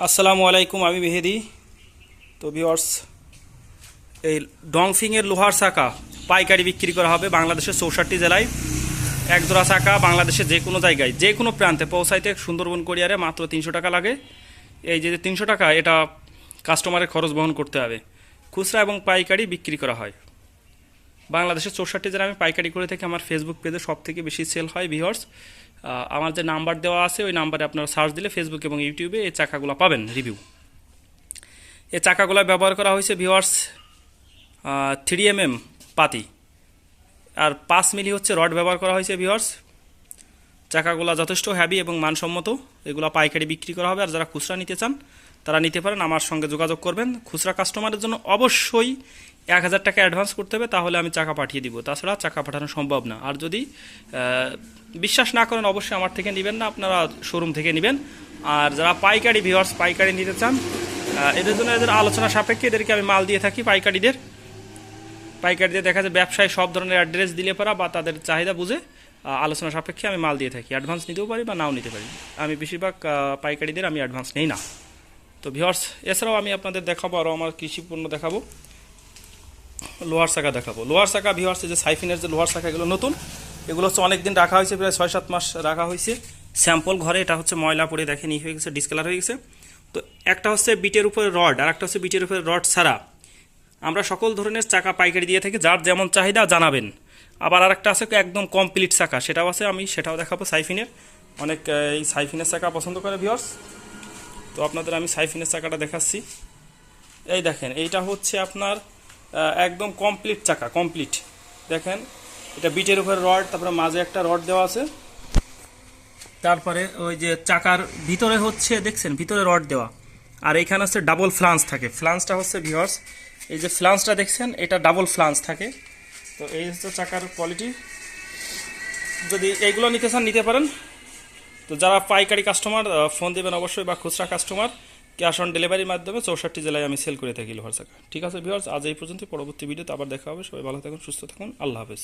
আসসালামু আলাইকুম, আমি মেহেদি। তো ভিওর্স এই ডংফিংয়ের লোহার চাকা পাইকারি বিক্রি করা হবে বাংলাদেশের চৌষট্টি জেলায়। এক জোড়া চাকা বাংলাদেশের যে কোনো জায়গায়, যে কোনো প্রান্তে পৌঁছাইতে সুন্দরবন কোরিয়ারে মাত্র তিনশো টাকা লাগে। এই যে তিনশো টাকা, এটা কাস্টমারের খরচ বহন করতে হবে। খুচরা এবং পাইকারি বিক্রি করা হয়। বাংলাদেশের চৌষট্টি জেলা আমি পাইকারি করে থাকি, আমার ফেসবুক পেজে সব থেকে বেশি সেল হয় ভিওর্স আমার যে নাম্বার দেওয়া আছে, ওই নাম্বারে আপনারা সার্চ দিলে ফেসবুক এবং ইউটিউবে এই চাকাগুলো পাবেন রিভিউ এই চাকাগুলো ব্যবহার করা হয়েছে ভিওয়ার্স থ্রি এম এম পাতি। আর পাঁচ মিলি হচ্ছে রড ব্যবহার করা হয়েছে ভিওয়ার্স চাকাগুলো যথেষ্ট হ্যাভি এবং মানসম্মত, এগুলো পাইকারি বিক্রি করা হবে। আর যারা খুচরা নিতে চান, তারা নিতে পারেন, আমার সঙ্গে যোগাযোগ করবেন। খুচরা কাস্টমারের জন্য অবশ্যই এক হাজার টাকা অ্যাডভান্স করতে হবে, তাহলে আমি চাকা পাঠিয়ে দিব। তাছাড়া চাকা পাঠানো সম্ভব না। আর যদি বিশ্বাস না করেন, অবশ্যই আমার থেকে নেবেন না, আপনারা শোরুম থেকে নেবেন। আর যারা পাইকারি ভিওয়ার্স পাইকারি নিতে চান এদের জন্য এদের আলোচনা সাপেক্ষে এদেরকে আমি মাল দিয়ে থাকি পাইকারিদের। পাইকারিদের দেখা যায় ব্যবসায় সব ধরনের অ্যাড্রেস দিলে পারা বা তাদের চাহিদা বুঝে আলোচনা সাপেক্ষে আমি মাল দিয়ে থাকি। অ্যাডভান্স নিতেও পারি বা নাও নিতে পারি। আমি বেশিরভাগ পাইকারিদের আমি অ্যাডভান্স নেই না। তো ভিওয়ার্স এছাড়াও আমি আপনাদের দেখাবো আরও আমার কৃষি পণ্য দেখাবো। লোহার চাকা দেখাবো। লোহার চাকা ভিওয়ার্স যে সাইফিনের যে লোহার চাকা এগুলো নতুন, এগুলো হচ্ছে অনেক দিন রাখা হয়েছে, প্রায় ছয় সাত মাস রাখা হয়েছে। স্যাম্পল ঘরে, এটা হচ্ছে ময়লা পড়ে, দেখেন, ই হয়ে গেছে, ডিসকালার হয়ে গেছে। তো একটা হচ্ছে বিটের উপরে রড, আর একটা হচ্ছে বিটের উপরে রড ছাড়া। আমরা সকল ধরনের চাকা পাইকারি দিয়ে থাকি, যার যেমন চাহিদা জানাবেন। আবার আর একটা আছে একদম কমপ্লিট চাকা, সেটাও আছে, আমি সেটাও দেখাবো সাইফিনের। অনেক এই সাইফিনের চাকা পছন্দ করে ভিওর্স তো আপনাদের আমি সাইফিনের চাকাটা দেখাচ্ছি। এই দেখেন, এইটা হচ্ছে আপনার একদম কমপ্লিট চাকা কমপ্লিট দেখেন, এটা বিটের উপরে রড, তারপরে মাঝে একটা রড দেওয়া আছে। তারপরে ওই যে চাকার ভিতরে হচ্ছে, দেখছেন, ভিতরে রড দেওয়া। আর এইখানে হচ্ছে ডাবল ফ্লান্স থাকে। ফ্লান্সটা হচ্ছে ভিওর্স এই যে ফ্লান্সটা দেখছেন, এটা ডাবল ফ্লান্স থাকে। তো এই হচ্ছে চাকার কোয়ালিটি যদি এইগুলো নিতে চান, নিতে পারেন। তো যারা পাইকারি কাস্টমার ফোন দেবেন অবশ্যই, বা খুচরা কাস্টমার ক্যাশ অন ডেলিভারির মাধ্যমে চৌষট্টি জেলায় আমি সেল করে থাকি লোহার চাকা। ঠিক আছে ভিওর্স আজ এই পর্যন্ত পরবর্তী ভিডিওতে আবার দেখা হবে। সবাই ভালো থাকুন, সুস্থ থাকুন। আল্লাহ হাফেজ।